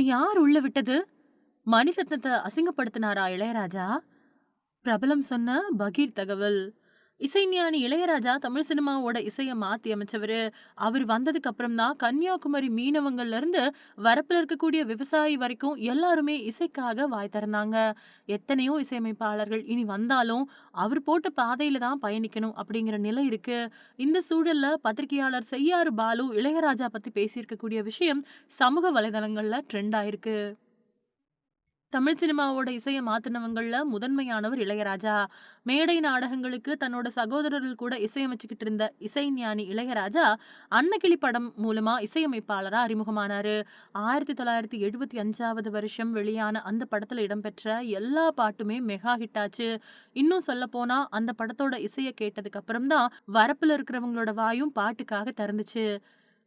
உன்னை யார் உள்ள விட்டது? மணிரத்னத்தை அசிங்கப்படுத்தினாரா இளையராஜா? பிரபலம் சொன்ன பகீர் தகவல். இசைஞானி இளையராஜா தமிழ் சினிமாவோட இசையை மாற்றி அமைச்சவரு. அவர் வந்ததுக்கு அப்புறம் தான் கன்னியாகுமரி மீனவங்கள்ல இருந்து இருக்கக்கூடிய விவசாயி வரைக்கும் எல்லாருமே இசைக்காக வாய் திறந்தாங்க. எத்தனையோ இசையமைப்பாளர்கள் இனி வந்தாலும் அவர் போட்ட பாதையில தான் பயணிக்கணும் அப்படிங்கிற நிலை இருக்கு. இந்த சூழல்ல பத்திரிகையாளர் செய்யாறு பாலு இளையராஜா பற்றி பேசியிருக்கக்கூடிய விஷயம் சமூக வலைதளங்களில் ட்ரெண்ட் ஆயிருக்கு. தமிழ் சினிமாவோட இசையை மாத்தினவங்கள்ல முதன்மையானவர் இளையராஜா. மேடை நாடகங்களுக்கு தன்னோட சகோதரர்கள் கூட இசையமைச்சுக்கிட்டு இருந்த இசைஞானி இளையராஜா அன்னக்கிளி படம் மூலமா இசையமைப்பாளரா அறிமுகமானாரு. ஆயிரத்தி தொள்ளாயிரத்தி எழுபத்தி அஞ்சாவது வருஷம் வெளியான அந்த படத்துல இடம்பெற்ற எல்லா பாட்டுமே மெகா ஹிட் ஆச்சு. இன்னும் சொல்ல போனா அந்த படத்தோட இசையை கேட்டதுக்கு அப்புறம் தான் வரப்புல இருக்கிறவங்களோட வாயும் பாட்டுக்காக திறந்துச்சு.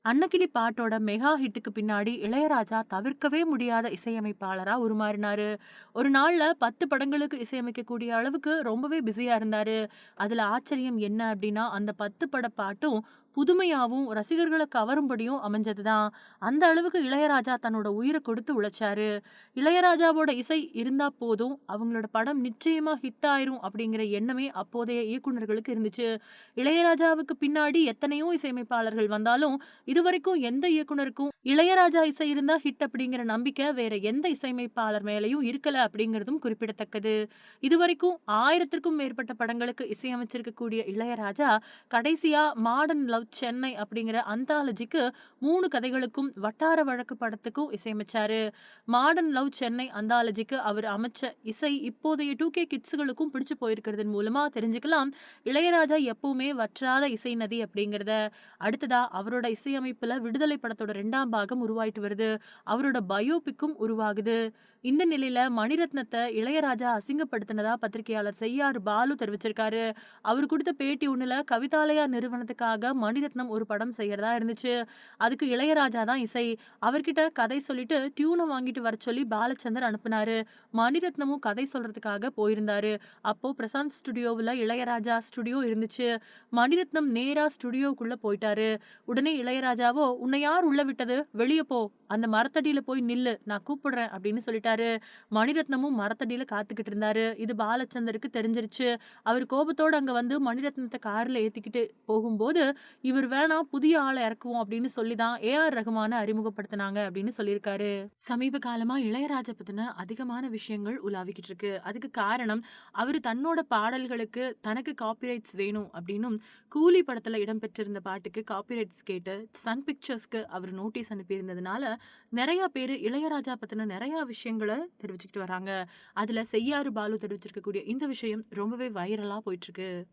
அன்னக்கிளி பாட்டோட மெகா ஹிட்டுக்கு பின்னாடி இளையராஜா தவிர்க்கவே முடியாத இசையமைப்பாளரா உருமாறினாரு. ஒரு நாள்ல பத்து படங்களுக்கு இசையமைக்கக்கூடிய அளவுக்கு ரொம்பவே பிஸியாக இருந்தாரு. அதுல ஆச்சரியம் என்ன அப்படின்னா அந்த பத்து பட பாட்டும் புதுமையாகவும் ரசிகர்களை கவரும்படியும் அமைஞ்சதுதான். அந்த அளவுக்கு இளையராஜா தன்னோட உயிரை கொடுத்து உழைச்சாரு. இளையராஜாவோட இசை இருந்தா போதும் அவங்களோட படம் நிச்சயமா ஹிட் ஆயிரும் அப்படிங்கிற எண்ணமே அப்போதைய இயக்குநர்களுக்கு இருந்துச்சு. இளையராஜாவுக்கு பின்னாடி எத்தனையோ இசையமைப்பாளர்கள் வந்தாலும் இதுவரைக்கும் எந்த இயக்குனருக்கும் இளையராஜா இசை இருந்தா ஹிட் அப்படிங்கிற நம்பிக்கை வேற எந்த இசையமைப்பாளர் மேலையும் இருக்கல அப்படிங்கிறதும் குறிப்பிடத்தக்கது. இதுவரைக்கும் ஆயிரத்திற்கும் மேற்பட்ட படங்களுக்கு இசையமைச்சிருக்கக்கூடிய இளையராஜா கடைசியா மாடர்ன் லவ் சென்னை அப்படிங்கிற அந்தாலஜிக்கு மூணு கதைகளுக்கும் வட்டார வழக்கு படத்துக்கும் இசையமைச்சாரு. மாடர்ன் லவ் சென்னை அந்தாலஜிக்கு அவர் அமைச்ச இசை இப்போதைய டூ கே கிட்ஸுகளுக்கும் பிடிச்சு போயிருக்கிறது மூலமா தெரிஞ்சுக்கலாம். இளையராஜா எப்பவுமே வற்றாத இசை நதி அப்படிங்கிறத. அடுத்ததா அவரோட இசையமைப்புல விடுதலை படத்தோட ரெண்டாம் பாகம் உருவாயிட்டு வருது. அவரோட பயோபிக்கும் உருவாகுது. இந்த நிலையில மணிரத்னத்தை இளையராஜா அசிங்கப்படுத்தினதா பத்திரிகையாளர் செய்யாறு பாலு தெரிவிச்சிருக்காரு. அவர் கொடுத்த பேட்டி ஒண்ணுல கவிதாலயா நிறுவனத்துக்காக மணிரத்னம் ஒரு படம் செய்யறதா இருந்துச்சு. அதுக்கு இளையராஜா தான் இசை. அவர்கிட்ட கதை சொல்லிட்டு டியூனை வாங்கிட்டு வர சொல்லி பாலச்சந்தர் அனுப்புனாரு. மணிரத்னமும் கதை சொல்றதுக்காக போயிருந்தாரு. அப்போ பிரசாந்த் ஸ்டுடியோவில் இளையராஜா ஸ்டுடியோ இருந்துச்சு. மணிரத்னம் நேரா ஸ்டுடியோக்குள்ள போயிட்டாரு. உடனே இளையராஜாவோ உன்னை யார் உள்ள விட்டது? வெளியே போ. அந்த மரத்தடியில போய் நில்லு நான் கூப்பிடுறேன் அப்படின்னு சொல்லிட்டாரு. மணிரத்னமும் மரத்தடியில காத்துக்கிட்டு இருந்தாரு. இது பாலச்சந்தருக்கு தெரிஞ்சிருச்சு. அவர் கோபத்தோடு அங்க வந்து மணிரத்னத்தை கார்ல ஏத்திக்கிட்டு போகும்போது இவர் வேணா புதிய ஆளை இறக்குவோம் அப்படின்னு சொல்லி தான் ஏஆர் ரகுமான அறிமுகப்படுத்தினாங்க அப்படின்னு சொல்லியிருக்காரு. சமீப காலமா இளையராஜ பத்தின அதிகமான விஷயங்கள் உலாவிக்கிட்டு இருக்கு. அதுக்கு காரணம் அவர் தன்னோட பாடல்களுக்கு தனக்கு காப்பிரைட்ஸ் வேணும் அப்படின்னும் கூலி படத்துல இடம்பெற்றிருந்த பாட்டுக்கு காப்பிரைட்ஸ் கேட்டு சன் பிக்சர்ஸ்க்கு அவர் நோட்டீஸ் அனுப்பியிருந்ததுனால நிறைய பேர் இளையராஜா பத்தின நிறைய விஷயங்களை தெரிவிச்சுக்கிட்டு வராங்க. அதுல செய்யாறு பாலு தெரிவிச்சிருக்கக்கூடிய இந்த விஷயம் ரொம்பவே வைரலா போயிட்டு இருக்கு.